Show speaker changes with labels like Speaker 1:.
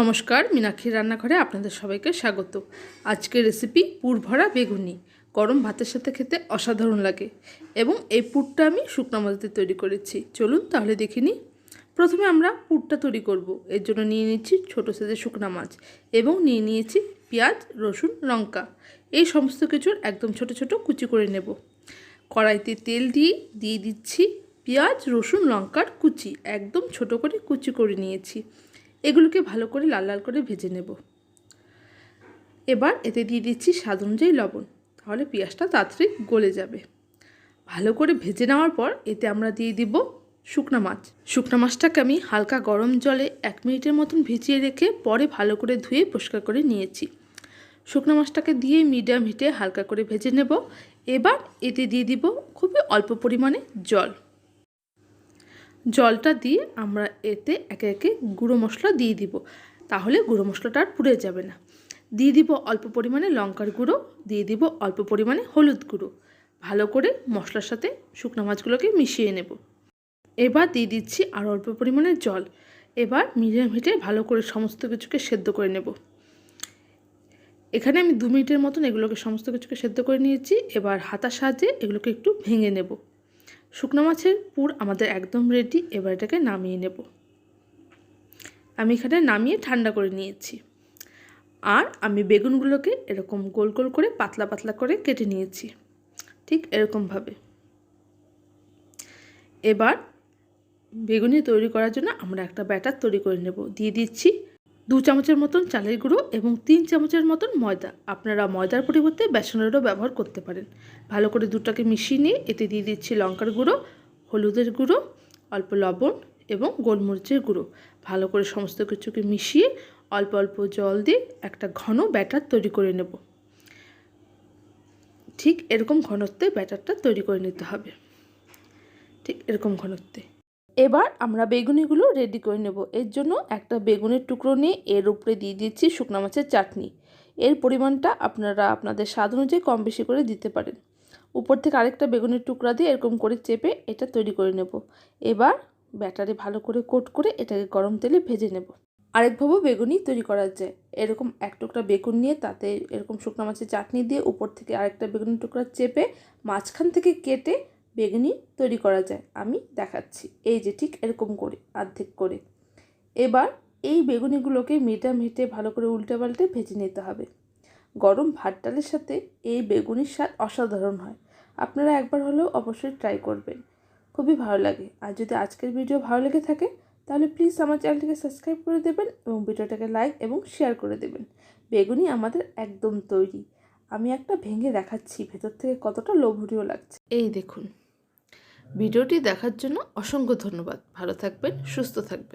Speaker 1: নমস্কার মীনাক্ষী রান্নাঘরে আপনাদের সবাইকে স্বাগত। আজকের রেসিপি পুর ভরা বেগুনি। গরম ভাতের সাথে খেতে অসাধারণ লাগে এবং এই পুরটা আমি শুকনো মাছ দিয়ে তৈরি করেছি। চলুন তাহলে দেখে নিই। প্রথমে আমরা পুরটা তৈরি করব। এর জন্য নিয়ে নিচ্ছি ছোটো সাইজের শুকনা মাছ এবং নিয়ে নিয়েছি পেঁয়াজ, রসুন, লঙ্কা। এই সমস্ত কিছুর একদম ছোট ছোট কুচি করে নেব। কড়াইতে তেল দিয়ে দিয়ে দিচ্ছি পেঁয়াজ, রসুন, লঙ্কার কুচি। একদম ছোট করে কুচি করে নিয়েছি। এগুলোকে ভালো করে লাল লাল করে ভেজে নেব। এবার এতে দিয়ে দিচ্ছি স্বাদ অনুযায়ী লবণ। তাহলে পেঁয়াজটা তাড়াতাড়ি গলে যাবে। ভালো করে ভেজে নেওয়ার পর এতে আমরা দিয়ে দিব শুকনা মাছ। শুকনা মাছটাকে আমি হালকা গরম জলে এক মিনিটের মতন ভিজিয়ে রেখে পরে ভালো করে ধুয়ে পরিষ্কার করে নিয়েছি। শুকনো মাছটাকে দিয়ে মিডিয়াম হিটে হালকা করে ভেজে নেব। এবার এতে দিয়ে দিব খুবই অল্প পরিমাণে জল। জলটা দিয়ে আমরা এতে একে একে গুঁড়ো মশলা দিয়ে দিব। তাহলে গুঁড়ো মশলাটা আর পুড়ে যাবে না। দিয়ে দিব অল্প পরিমাণে লঙ্কার গুঁড়ো, দিয়ে দিব অল্প পরিমাণে হলুদ গুঁড়ো। ভালো করে মশলার সাথে শুকনো মাছগুলোকে মিশিয়ে নেব। এবার দিয়ে দিচ্ছি আর অল্প পরিমাণে জল। এবার মিডিয়াম হিটে ভালো করে সমস্ত কিছুকে সেদ্ধ করে নেব। এখানে আমি দু মিনিটের মতন এগুলোকে সমস্ত কিছুকে সেদ্ধ করে নিয়েছি। এবার হাতার সাহায্যে এগুলোকে একটু ভেঙে নেব। শুকনো মাছের পুর আমাদের একদম রেডি এবার এটাকে নামিয়ে নেব। আমি এখানে নামিয়ে ঠান্ডা করে নিয়েছি। আর আমি বেগুনগুলোকে এরকম গোল গোল করে পাতলা পাতলা করে কেটে নিয়েছি, ঠিক এরকমভাবে এবার বেগুনি তৈরি করার জন্য আমরা একটা ব্যাটার তৈরি করে নেব। দিয়ে দিচ্ছি দু চামচের মতন চালের গুঁড়ো এবং তিন চামচের মতন ময়দা। আপনারা ময়দার পরিবর্তে বেসনেরও ব্যবহার করতে পারেন। ভালো করে দুটাকে মিশিয়ে নিয়ে এতে দিয়ে দিচ্ছি লঙ্কার গুঁড়ো, হলুদের গুঁড়ো, অল্প লবণ এবং গোলমরিচের গুঁড়ো। ভালো করে সমস্ত কিছুকে মিশিয়ে অল্প অল্প জল দিয়ে একটা ঘন ব্যাটার তৈরি করে নেব। ঠিক এরকম ঘনত্বে ব্যাটারটা তৈরি করে নিতে হবে। ঠিক এরকম ঘনত্বে। এবার আমরা বেগুনিগুলো রেডি করে নেব। এর জন্য একটা বেগুনের টুকরো নিয়ে এর উপরে দিয়ে দিচ্ছি শুকনো মাছের চাটনি। এর পরিমাণটা আপনারা আপনাদের স্বাদ অনুযায়ী কম বেশি করে দিতে পারেন। উপর থেকে আরেকটা বেগুনের টুকরা দিয়ে এরকম করে চেপে এটা তৈরি করে নেব। এবার ব্যাটারে ভালো করে কোট করে এটাকে গরম তেলে ভেজে নেব। আরেকভাবেও বেগুনি তৈরি করা যায় এরকম এক টুকরা বেগুন নিয়ে তাতে এরকম শুকনো মাছের চাটনি দিয়ে উপর থেকে আরেকটা বেগুনের টুকরা চেপে মাঝখান থেকে কেটে বেগুনি তৈরি করা যায়। আমি দেখাচ্ছি। এই যে ঠিক এরকম করে, অর্ধেক করে। এবার এই বেগুনিগুলোকে মিডিয়াম হিটে ভালো করে উল্টে পাল্টে ভেজে নিতে হবে। গরম ভাত ডালের সাথে এই বেগুনির স্বাদ অসাধারণ হয়। আপনারা একবার হলেও অবশ্যই ট্রাই করবেন। খুবই ভালো লাগে। আর যদি আজকের ভিডিও ভালো লেগে থাকে, তাহলে প্লিজ আমার চ্যানেলটিকে সাবস্ক্রাইব করে দেবেন এবং ভিডিওটাকে লাইক এবং শেয়ার করে দেবেন। বেগুনি আমাদের একদম তৈরি। আমি একটা ভেঙে দেখাচ্ছি, ভেতর থেকে কতটা লোভনীয় লাগছে। এই দেখুন। ভিডিওটি দেখার জন্য অসংখ্য ধন্যবাদ। ভালো থাকবেন সুস্থ থাকবেন।